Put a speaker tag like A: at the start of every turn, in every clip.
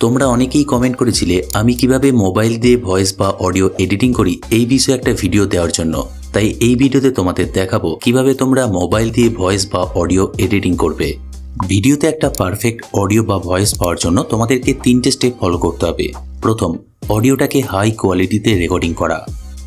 A: তোমরা অনেকেই কমেন্ট করেছিলে, আমি কীভাবে মোবাইল দিয়ে ভয়েস বা অডিও এডিটিং করি এই বিষয়ে একটা ভিডিও দেওয়ার জন্য। তাই এই ভিডিওতে তোমাদের দেখাবো কীভাবে তোমরা মোবাইল দিয়ে ভয়েস বা অডিও এডিটিং করবে। ভিডিওতে একটা পারফেক্ট অডিও বা ভয়েস পাওয়ার জন্য তোমাদেরকে তিনটে স্টেপ ফলো করতে হবে। প্রথম অডিওটাকে হাই কোয়ালিটিতে রেকর্ডিং করা।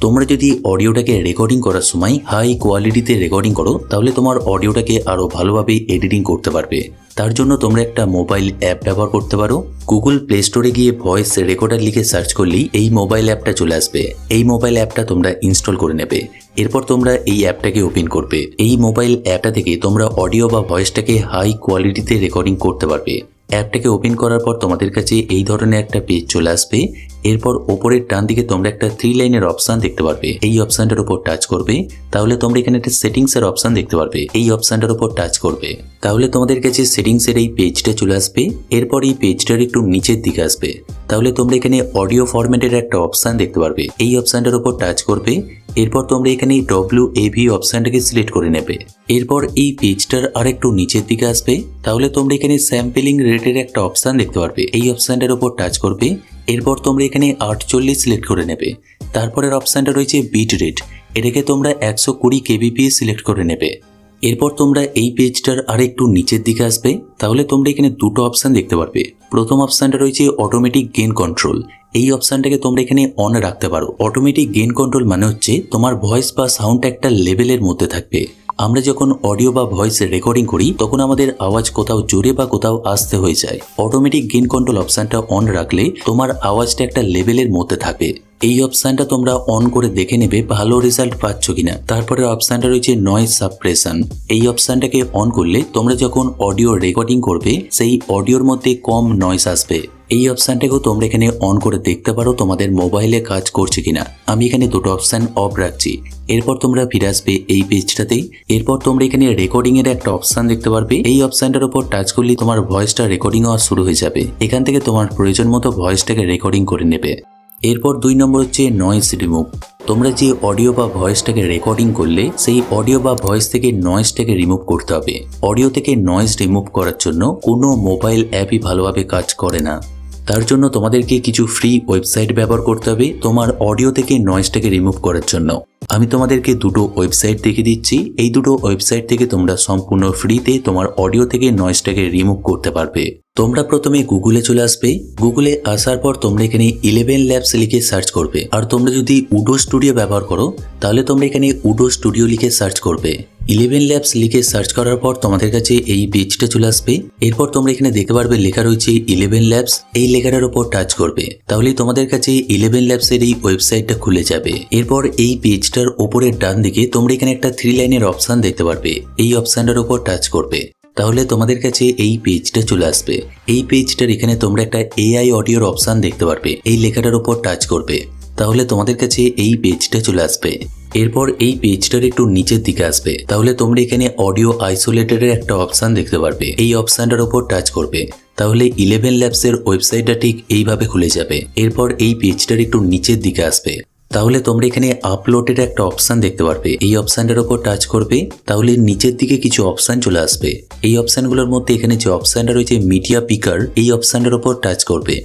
A: তোমরা যদি অডিওটাকে রেকর্ডিং করার সময় হাই কোয়ালিটিতে রেকর্ডিং করো, তাহলে তোমার অডিওটাকে আরও ভালোভাবে এডিটিং করতে পারবে। তার জন্য তোমরা একটা মোবাইল অ্যাপ ব্যবহার করতে পারো। গুগল প্লে স্টোরে গিয়ে ভয়েস রেকর্ডার লিখে সার্চ করলেই এই মোবাইল অ্যাপটা চলে আসবে। এই মোবাইল অ্যাপটা তোমরা ইনস্টল করে নেবে। এরপর তোমরা এই অ্যাপটাকে ওপেন করবে। এই মোবাইল অ্যাপটা থেকে তোমরা অডিও বা ভয়েসটাকে হাই কোয়ালিটিতে রেকর্ডিং করতে পারবে। অ্যাপটাকে ওপেন করার পর তোমাদের কাছে এই ধরনের একটা পেজ চলে আসবে। এরপর ওপরের ডান দিকে তোমরা একটা থ্রি লাইনের অপশান দেখতে পারবে। এই অপশানটার উপর টাচ করবে। তাহলে তোমরা এখানে একটা সেটিংসের অপশান দেখতে পারবে। এই অপশানটার উপর টাচ করবে। তাহলে তোমাদের কাছে সেটিংসের এই পেজটা চলে আসবে। এরপর এই পেজটার একটু নিচের দিকে আসবে। তাহলে তোমরা এখানে অডিও ফরম্যাটের একটা অপশান দেখতে পারবে। এই অপশানটার উপর টাচ করবে। এরপর তোমরা এখানে এই ডব্লিউ এভি অপশানটাকে সিলেক্ট করে নেবে। এরপর এই পেজটার আর একটু নিচের দিকে আসবে। তাহলে তোমরা এখানে স্যাম্পেলিং রেটের একটা অপশান দেখতে পারবে। এই অপশানটার উপর টাচ করবে। এরপর তোমরা এখানে আটচল্লিশ সিলেক্ট করে নেবে। তারপরের অপশানটা রয়েছে বিট রেট এটাকে তোমরা একশো কুড়ি কেবিপিএ সিলেক্ট করে নেবে। এরপর তোমরা এই পেজটার আর একটু নিচের দিকে আসবে, তাহলে তোমরা এখানে দুটো অপশান দেখতে পারবে। প্রথম অপশানটা রয়েছে অটোমেটিক গেন কন্ট্রোল এই অপশানটাকে তোমরা এখানে অন রাখতে পারো। অটোমেটিক গেন কন্ট্রোল মানে হচ্ছে তোমার ভয়েস বা সাউন্ড একটা লেভেলের মধ্যে থাকবে। আমরা যখন অডিও বা ভয়েস রেকর্ডিং করি, তখন আমাদের আওয়াজ কোথাও জোরে বা কোথাও আসতে হয়ে যায়। অটোমেটিক গেন কন্ট্রোল অপশানটা অন রাখলে তোমার আওয়াজটা একটা লেভেলের মধ্যে থাকবে। এই অপশানটা তোমরা অন করে দেখে নেবে ভালো রেজাল্ট পাচ্ছ কিনা। তারপরে অপশানটা রয়েছে নয়েজ সাপ্রেশন এই অপশানটাকে অন করলে তোমরা যখন অডিও রেকর্ডিং করবে, সেই অডিওর মধ্যে কম নয়েজ আসবে। এই অপশানটাকেও তোমরা এখানে অন করে দেখতে পারো তোমাদের মোবাইলে কাজ করছে কিনা। আমি এখানে দুটো অপশান অফ রাখছি। এরপর তোমরা ফিরে আসবে এই পেজটাতেই এরপর তোমরা এখানে রেকর্ডিং এর একটা অপশান দেখতে পারবে। এই অপশানটার উপর টাচ করলে তোমার ভয়েসটা রেকর্ডিং হওয়া শুরু হয়ে যাবে। এখান থেকে তোমার প্রয়োজন মতো ভয়েসটাকে রেকর্ডিং করে নেবে। এরপর দুই নম্বর হচ্ছে নয়েজ রিমুভ তোমরা যে অডিও বা ভয়েসটাকে রেকর্ডিং করলে, সেই অডিও বা ভয়েস থেকে নয়েজটাকে রিমুভ করতে হবে। অডিও থেকে নয়েজ রিমুভ করার জন্য কোনো মোবাইল অ্যাপই ভালোভাবে কাজ করে না। তার জন্য তোমাদেরকে কিছু ফ্রি ওয়েবসাইট ব্যবহার করতে হবে তোমার অডিও থেকে নয়েজটাকে রিমুভ করার জন্য। আমি তোমাদেরকে দুটো ওয়েবসাইট দেখে দিচ্ছি। এই দুটো ওয়েবসাইট থেকে তোমরা সম্পূর্ণ ফ্রিতে তোমার অডিও থেকে নয়েজটাকে রিমুভ করতে পারবে। তোমরা প্রথমে গুগলে চলে আসবে। গুগলে আসার পর তোমরা এখানে ইলেভেন ল্যাবস লিখে সার্চ করবে। আর তোমরা যদি উডো স্টুডিও ব্যবহার করো, তাহলে তোমরা এখানে উডো স্টুডিও লিখে সার্চ করবে। ইলেভেন ল্যাবস লিখে সার্চ করার পর তোমাদের কাছে এই পেজটা চলে আসবে। এরপর তোমরা এখানে দেখতে পারবে লেখা রয়েছে ইলেভেন ল্যাবস এই লেখাটার উপর টাচ করবে। তাহলে তোমাদের কাছে ইলেভেন ল্যাবসের এই ওয়েবসাইটটা খুলে যাবে। এরপর এই পেজটার ওপরের ডান দিকে তোমরা এখানে একটা থ্রি লাইনের অপশান দেখতে পারবে। এই অপশানটার উপর টাচ করবে। তাহলে তোমাদের কাছে এই পেজটা চলে আসবে। এই পেজটার এখানে তোমরা একটা এআই অডিওর অপশান দেখতে পারবে। এই লেখাটার উপর টাচ করবে। তাহলে তোমাদের কাছে এই পেজটা চলে আসবে। এরপর এই পেজটার একটু নিচের দিকে আসবে। তাহলে তোমরা এখানে অডিও আইসোলেটেডের একটা অপশান দেখতে পারবে। এই অপশানটার উপর টাচ করবে। তাহলে ইলেভেন ল্যাবসের ওয়েবসাইটটা ঠিক এইভাবে খুলে যাবে। এরপর এই পেজটার একটু নিচের দিকে আসবে। তাহলে তোমরা এখানে আপলোডের একটা অপশান দেখতে পারবে। এই অপশানটার ওপর টাচ করবে, তাহলে নিচের দিকে কিছু অপশান চলে আসবে। এই অপশানগুলোর মধ্যে এখানে যে অপশানটা রয়েছে মিডিয়া পিকার এই অপশানটার ওপর টাচ করবে।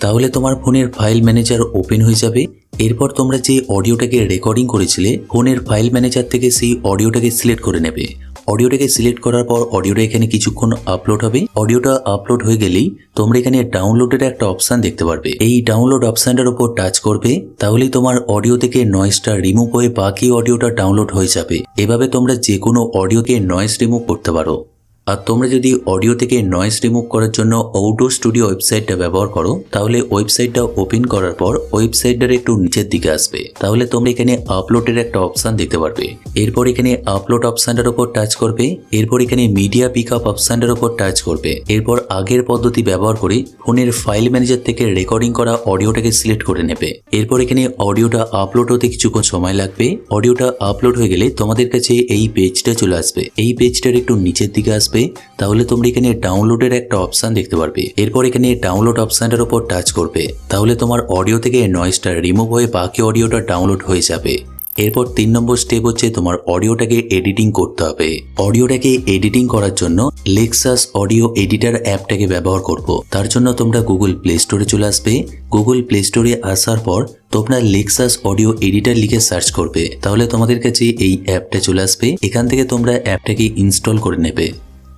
A: তাহলে তোমার ফোনের ফাইল ম্যানেজার ওপেন হয়ে যাবে। এরপর তোমরা যে অডিওটাকে রেকর্ডিং করেছিলে, ফোনের ফাইল ম্যানেজার থেকে সেই অডিওটাকে সিলেক্ট করে নেবে। অডিওটাকে সিলেক্ট করার পর অডিওটা এখানে কিছুক্ষণ আপলোড হবে। অডিওটা আপলোড হয়ে গেলেই তোমরা এখানে ডাউনলোডের একটা অপশান দেখতে পারবে। এই ডাউনলোড অপশানটার উপর টাচ করবে, তাহলেই তোমার অডিও থেকে নয়েজটা রিমুভ হয়ে বাকি অডিওটা ডাউনলোড হয়ে যাবে। এভাবে তোমরা যে কোনো অডিওকে নয়েস রিমুভ করতে পারো। আর তোমরা যদি অডিও থেকে নয়েজ রিমুভ করার জন্য আউটডোর স্টুডিও ওয়েবসাইটটা ব্যবহার করো, তাহলে ওয়েবসাইটটা ওপেন করার পর ওয়েবসাইটটার একটু নিচের দিকে আসবে। তাহলে তোমরা এখানে আপলোডের একটা অপশান দেখতে পারবে। এরপর এখানে আপলোড অপশানটার উপর টাচ করবে, এরপর এখানে মিডিয়া পিক আপ অপশানটার উপর টাচ করবে। এরপর আগের পদ্ধতি ব্যবহার করে ফোনের ফাইল ম্যানেজার থেকে রেকর্ডিং করা অডিওটাকে সিলেক্ট করে নেবে। এরপর এখানে অডিওটা আপলোড হতে কিছুক্ষণ সময় লাগবে। অডিওটা আপলোড হয়ে গেলে তোমাদের কাছে এই পেজটা চলে আসবে। এই পেজটার একটু নিচের দিকে আসবে। তাহলে তোমরা এখানে ডাউনলোডের একটা অপশান দেখতে পারবে। এরপর এখানে ডাউনলোড অপশানটার উপর টাচ করবে। তাহলে তোমার অডিও থেকে নয়েজটা রিমুভ হয়ে বাকি অডিওটা ডাউনলোড হয়ে যাবে। এরপর তিন নম্বর স্টেপ হচ্ছে তোমার অডিওটাকে এডিটিং করতে হবে। অডিওটাকে এডিটিং করার জন্য লেক্সাস অডিও এডিটার অ্যাপটাকে ব্যবহার করব। তার জন্য তোমরা গুগল প্লে স্টোরে চলে আসবে। গুগল প্লে স্টোরে আসার পর তোমরা লেক্সাস অডিও এডিটার লিখে সার্চ করবে। তাহলে তোমাদের কাছে এই অ্যাপটা চলে আসবে। এখান থেকে তোমরা অ্যাপটাকে ইনস্টল করে নেবে।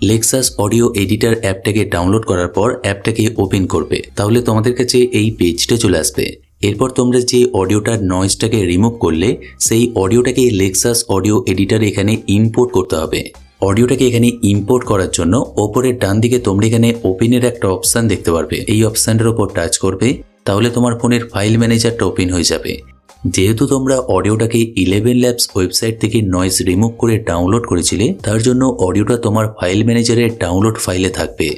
A: লেক্সাস অডিও এডিটার অ্যাপটাকে ডাউনলোড করার পর অ্যাপটাকে ওপেন করবে। তাহলে তোমাদের কাছে এই পেজটা চলে আসবে। এরপর তোমরা যে অডিওটার নয়েজটাকে রিমুভ করলে, সেই অডিওটাকে লেক্সাস অডিও এডিটার এখানে ইম্পোর্ট করতে হবে। অডিওটাকে এখানে ইম্পোর্ট করার জন্য ওপরের ডান দিকে তোমরা এখানে ওপেনের একটা অপশান দেখতে পারবে। এই অপশানটার ওপর টাচ করবে, তাহলে তোমার ফোনের ফাইল ম্যানেজারটা ওপেন হয়ে যাবে। যেহেতু তোমরা অডিওটাকে ইলেভেন ল্যাবস ওয়েবসাইট থেকে নয়েজ রিমুভ করে ডাউনলোড করেছিলে, তার জন্য অডিওটা তোমার ফাইল ম্যানেজারের ডাউনলোড ফাইলে থাকবে।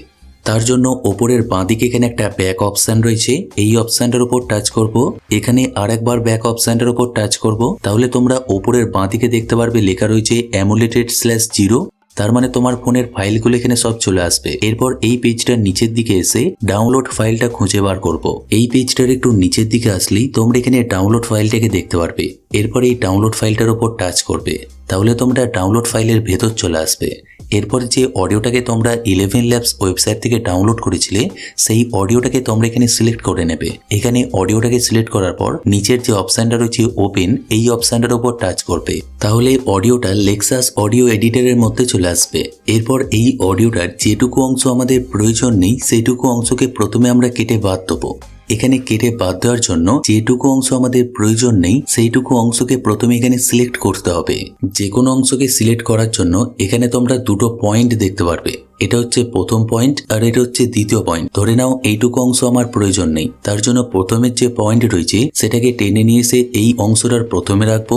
A: তার জন্য ওপরের বাঁদিকে এখানে একটা ব্যাক অপশান রয়েছে, এই অপশানটার উপর টাচ করব। এখানে আর একবার ব্যাক অপশানটার উপর টাচ করব। তাহলে তোমরা ওপরের বাঁদিকে দেখতে পারবে, লেখা রয়েছে অ্যামুলেটেড স্ল্যাশ জিরো তার মানে তোমার ফোনের ফাইলগুলো এখানে সব চলে আসবে। এরপর এই পেজটার নিচের দিকে এসে ডাউনলোড ফাইলটা খুঁজে বার করব। এই পেজটার একটু নিচের দিকে আসলেই তোমরা এখানে ডাউনলোড ফাইলটাকে দেখতে পারবে। এরপর এই ডাউনলোড ফাইলটার উপর টাচ করবে। তাহলে তোমরা ডাউনলোড ফাইলের ভেতর চলে আসবে। এরপর যে অডিওটাকে তোমরা ইলেভেন ল্যাবস ওয়েবসাইট থেকে ডাউনলোড করেছিলে, সেই অডিওটাকে তোমরা এখানে সিলেক্ট করে নেবে। এখানে অডিওটাকে সিলেক্ট করার পর নিচের যে অপশানটা রয়েছে ওপেন এই অপশানটার উপর টাচ করবে। তাহলে অডিওটা লেক্সাস অডিও এডিটারের মধ্যে চলে আসবে। এরপর এই অডিওটার যেটুকু অংশ আমাদের প্রয়োজন নেই, সেইটুকু অংশকে প্রথমে আমরা কেটে বাদ দেবো। এখানে কেটে বাদ দেওয়ার জন্য যেটুকু অংশ আমাদের প্রয়োজন নেই, সেইটুকু অংশকে প্রথমে এখানে সিলেক্ট করতে হবে। যে কোনো অংশকে সিলেক্ট করার জন্য এখানে তোমরা দুটো পয়েন্ট দেখতে পারবে। এটা হচ্ছে প্রথম পয়েন্ট আর এটা হচ্ছে দ্বিতীয় পয়েন্ট ধরে নাও এইটুকু অংশ আমার প্রয়োজন নেই। তার জন্য প্রথমের যে পয়েন্ট রয়েছে, সেটাকে টেনে নিয়ে এসে এই অংশটার প্রথমে রাখব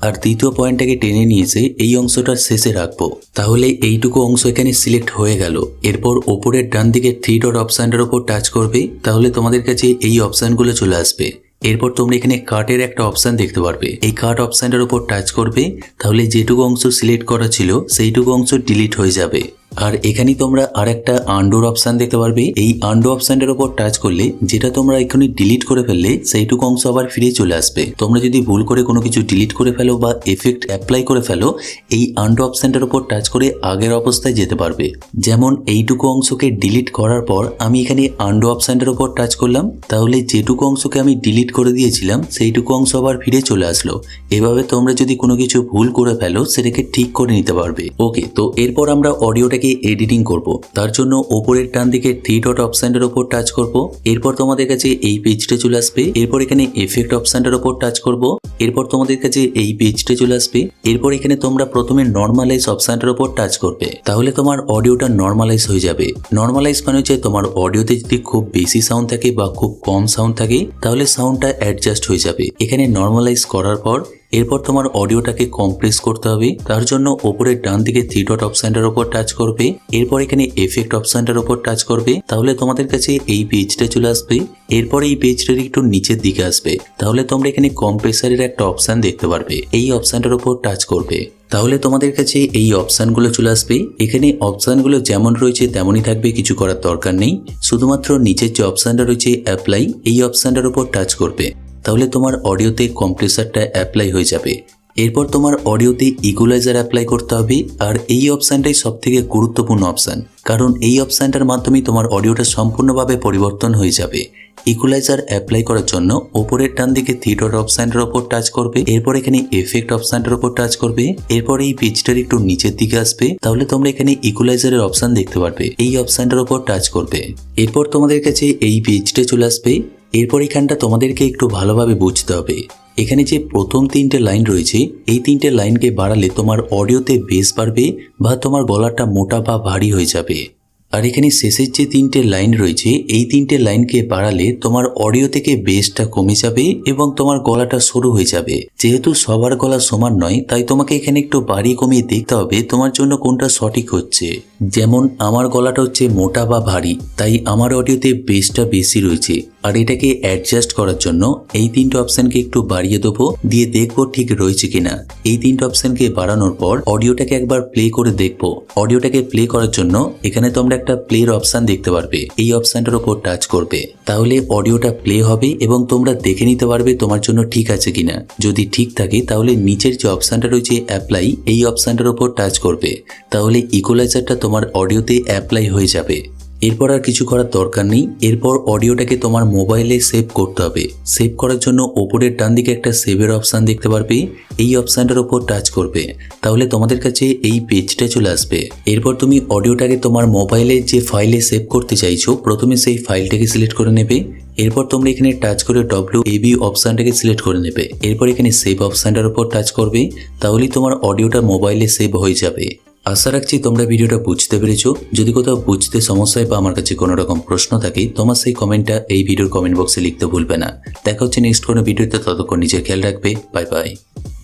A: আর দ্বিতীয় পয়েন্টটাকে টেনে নিয়ে এসে এই অংশটার শেষে রাখব। তাহলে এইটুকু অংশ এখানে সিলেক্ট হয়ে গেল। এরপর ওপরের ডান দিকে থ্রি ডট অপশানটার ওপর টাচ করবে, তাহলে তোমাদের কাছে এই অপশানগুলো চলে আসবে। এরপর তোমরা এখানে কাটের একটা অপশান দেখতে পারবে। এই কাট অপশানটার উপর টাচ করবে, তাহলে যেটুকু অংশ সিলেক্ট করা ছিল, সেইটুকু অংশ ডিলিট হয়ে যাবে। আর এখানে তোমরা আর একটা আন্ডোর অপশান দেখতে পারবে। এই আন্ডো অপশানটার উপর টাচ করলে যেটা তোমরা এখানে ডিলিট করে ফেললে সেইটুকু অংশ আবার ফিরে চলে আসবে। তোমরা যদি ভুল করে কোনো কিছু ডিলিট করে ফেলো বা এফেক্ট অ্যাপ্লাই করে ফেলো, এই আন্ডো অপশানটার উপর টাচ করে আগের অবস্থায় যেতে পারবে। যেমন এইটুকু অংশকে ডিলিট করার পর আমি এখানে আন্ডো অপশানটার উপর টাচ করলাম। তাহলে যেটুকু অংশকে আমি ডিলিট করে দিয়েছিলাম, সেইটুকু অংশ আবার ফিরে চলে আসলো। এভাবে তোমরা যদি কোনো কিছু ভুল করে ফেলো, সেটাকে ঠিক করে নিতে পারবে। ওকে, তো এরপর আমরা অডিওটাকে এডিটিং করব। তার জন্য ওপরের ডান দিকে থ্রি ডট অপশানটার উপর টাচ করব। এরপর তোমাদের কাছে এই পেজটা চলে আসবে। এরপর এখানে এফেক্ট অপশানটার উপর টাচ করব। এরপর তোমাদের কাছে এই পেজটা চলে আসবে। এরপর এখানে তোমরা প্রথমে নর্মালাইজ অপশানটার উপর টাচ করবে। তাহলে তোমার অডিওটা নর্মালাইজ হয়ে যাবে। নর্মালাইজ মানে হচ্ছে তোমার অডিওতে যদি খুব বেশি সাউন্ড থাকে বা খুব কম সাউন্ড থাকে, তাহলে সাউন্ডটা অ্যাডজাস্ট হয়ে যাবে। এখানে নর্মালাইজ করার পর এরপর তোমার অডিওটাকে কম্প্রেস করতে হবে। তার জন্য ওপরের ডান দিকে থ্রি ডট অপশানটার উপর টাচ করবে। এরপর এখানে এফেক্ট অপশানটার উপর টাচ করবে। তাহলে তোমাদের কাছে এই পেজটা চলে আসবে। এরপর এই পেজটার একটু নিচের দিকে আসবে। তাহলে তোমরা এখানে কম্প্রেসারের একটা অপশান দেখতে পারবে। এই অপশানটার উপর টাচ করবে। তাহলে তোমাদের কাছে এই অপশানগুলো চলে আসবে। এখানে অপশানগুলো যেমন রয়েছে তেমনই থাকবে, কিছু করার দরকার নেই। শুধুমাত্র নিচের যে অপশানটা রয়েছে অ্যাপ্লাই এই অপশানটার উপর টাচ করবে। তাহলে তোমার অডিওতে কম্প্রেসারটা অ্যাপ্লাই হয়ে যাবে। এরপর তোমার অডিওতে ইকুলাইজার অ্যাপ্লাই করতে হবে, আর এই অপশানটাই সব থেকে গুরুত্বপূর্ণ অপশান কারণ এই অপশানটার মাধ্যমেই তোমার অডিওটা সম্পূর্ণভাবে পরিবর্তন হয়ে যাবে। ইকুলাইজার অ্যাপ্লাই করার জন্য ওপরের ডান দিকে থিয়েটার অপশানটার ওপর টাচ করবে, এরপর এখানে এফেক্ট অপশানটার ওপর টাচ করবে, এরপর এই পেজটার একটু নিচের দিকে আসবে, তাহলে তোমরা এখানে ইকুলাইজারের অপশান দেখতে পারবে। এই অপশানটার ওপর টাচ করবে। এরপর তোমাদের কাছে এই পেজটা চলে আসবে। এরপর এখানটা তোমাদেরকে একটু ভালোভাবে বুঝতে হবে। এখানে যে প্রথম তিনটে লাইন রয়েছে, এই তিনটে লাইনকে বাড়ালে তোমার অডিওতে বেস বাড়বে বা তোমার গলাটা মোটা বা ভারী হয়ে যাবে। আর এখানে শেষের যে তিনটে লাইন রয়েছে, এই তিনটে লাইনকে বাড়ালে তোমার অডিও থেকে বেসটা কমে যাবে এবং তোমার গলাটা সরু হয়ে যাবে। যেহেতু সবার গলা সমান নয়, তাই তোমাকে এখানে একটু বাড়িয়ে কমিয়ে দেখতে হবে তোমার জন্য কোনটা সঠিক হচ্ছে। যেমন, আমার গলাটা হচ্ছে মোটা বা ভারী, তাই আমার অডিওতে বেসটা বেশি রয়েছে। আর এটাকে অ্যাডজাস্ট করার জন্য এই তিনটে অপশানকে একটু বাড়িয়ে দেবো, দিয়ে দেখব ঠিক রয়েছে কিনা। এই তিনটে অপশানকে বাড়ানোর পর, অডিওটাকে একবার প্লে করে দেখব। অডিওটাকে প্লে করার জন্য এখানে তোমরা একটা প্লের অপশান দেখতে পারবে। এই অপশানটার ওপর টাচ করবে। তাহলে অডিওটা প্লে হবে এবং তোমরা দেখে নিতে পারবে তোমার জন্য ঠিক আছে কিনা। যদি ঠিক থাকে, তাহলে নিচের যে অপশানটা রয়েছে অ্যাপ্লাই এই অপশানটার ওপর টাচ করবে। তাহলে ইকোলাইজারটা তোমার অডিওতে অ্যাপ্লাই হয়ে যাবে। এরপর আর কিছু করার দরকার নেই। এরপর অডিওটাকে তোমার মোবাইলে সেভ করতে হবে। সেভ করার জন্য ওপরের ডান দিকে একটা সেভের অপশান দেখতে পারবে। এই অপশানটার ওপর টাচ করবে। তাহলে তোমাদের কাছে এই পেজটা চলে আসবে। এরপর তুমি অডিওটাকে তোমার মোবাইলে যে ফাইলে সেভ করতে চাইছো, প্রথমে সেই ফাইলটাকে সিলেক্ট করে নেবে। এরপর তোমরা এখানে টাচ করে ডব্লিউ এবি অপশানটাকে সিলেক্ট করে নেবে। এরপর এখানে সেভ অপশানটার উপর টাচ করবে। তাহলেই তোমার অডিওটা মোবাইলে সেভ হয়ে যাবে। আশা রাখছি তোমরা ভিডিওটা বুঝতে পেরেছ। যদি কোথাও বুঝতে সমস্যায় বা আমার কাছে কোনো রকম প্রশ্ন থাকে, তোমার সেই কমেন্টটা এই ভিডিওর কমেন্ট বক্সে লিখতে ভুলবে না। দেখা হচ্ছে নেক্সট কোনো ভিডিওতে, ততক্ষণ নিজের খেয়াল রাখবে। Bye bye.